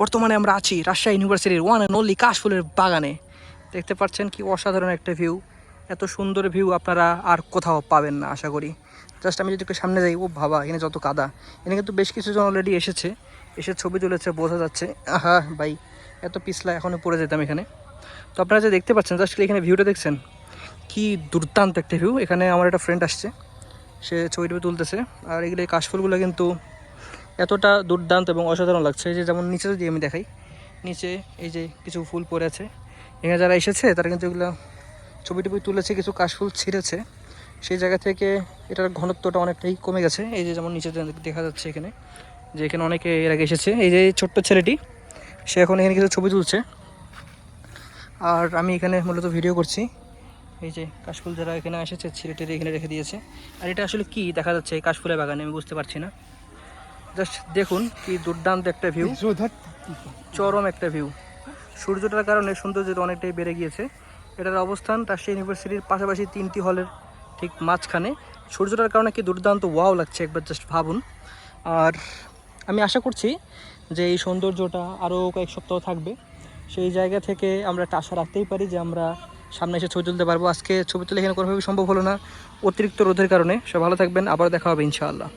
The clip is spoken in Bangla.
বর্তমানে আমরা আছি রাজশাহী ইউনিভার্সিটির ওয়ান অ্যান্ড অনলি কাশফুলের বাগানে। দেখতে পাচ্ছেন কি অসাধারণ একটা ভিউ এত সুন্দর ভিউ আপনারা আর কোথাও পাবেন না, আশা করি। জাস্ট আমি যদি একটু সামনে যাই, ও বাবা, এখানে যত কাদা। এখানে কিন্তু বেশ কিছুজন অলরেডি এসেছে। এসে ছবি তুলেছে, বোঝা যাচ্ছে। আহা, ভাই, এত পিছলা এখনও পড়ে যেতাম এখানে। তো আপনারা যে দেখতে পাচ্ছেন জাস্ট এখানে ভিউটা দেখছেন? কি দুর্দান্ত একটা ভিউ এখানে আমার একটা ফ্রেন্ড আসছে। সে ছবি টবি তুলতেছে। আর এগুলো কাশফুলগুলো কিন্তু এতটা দুর্দান্ত এবং অসাধারণ লাগছে। যে যেমন নিচে যদি আমি দেখাই, নিচে এই যে কিছু ফুল পড়ে আছে। এখানে যারা এসেছে, তারা কিন্তু এগুলো ছবি টবি তুলেছে, কিছু কাশফুল ছিঁড়েছে। সেই জায়গা থেকে এটার ঘনত্বটা অনেকটাই কমে গেছে। এই যে যেমন নিচে দেখা যাচ্ছে এখানে, যে এখানে অনেকে এর আগে এসেছে। এই যে ছোট্ট ছেলেটি, সে এখন এখানে কিছু ছবি তুলছে। আর আমি এখানে মূলত ভিডিও করছি। এই যে কাশফুল যারা এখানে এসেছে, ছেলেটির এখানে রেখে দিয়েছে। আর এটা আসলে কি? দেখা যাচ্ছে এই কাশফুলের বাগানে, আমি বুঝতে পারছি না। জাস্ট দেখুন কি দুর্দান্ত একটা ভিউ চরম একটা ভিউ সূর্যটার কারণে সৌন্দর্যটা অনেকটাই বেড়ে গিয়েছে। এটার অবস্থান রাজশাহী ইউনিভার্সিটির পাশাপাশি তিনটি হলের ঠিক মাঝখানে। সূর্যটার কারণে কি দুর্দান্ত ওয়াও লাগছে একবার জাস্ট ভাবুন। আর আমি আশা করছি যে এই সৌন্দর্যটা আরও কয়েক সপ্তাহ থাকবে। সেই জায়গা থেকে আমরা একটা আশা রাখতেই পারি যে আমরা সামনে এসে ছবি তুলতে পারব। আজকে ছবি তুলে এখানে কোনোভাবেই সম্ভব হলো না। অতিরিক্ত রোধের কারণে। সব ভালো থাকবেন। আবার দেখা হবে ইনশাআল্লাহ।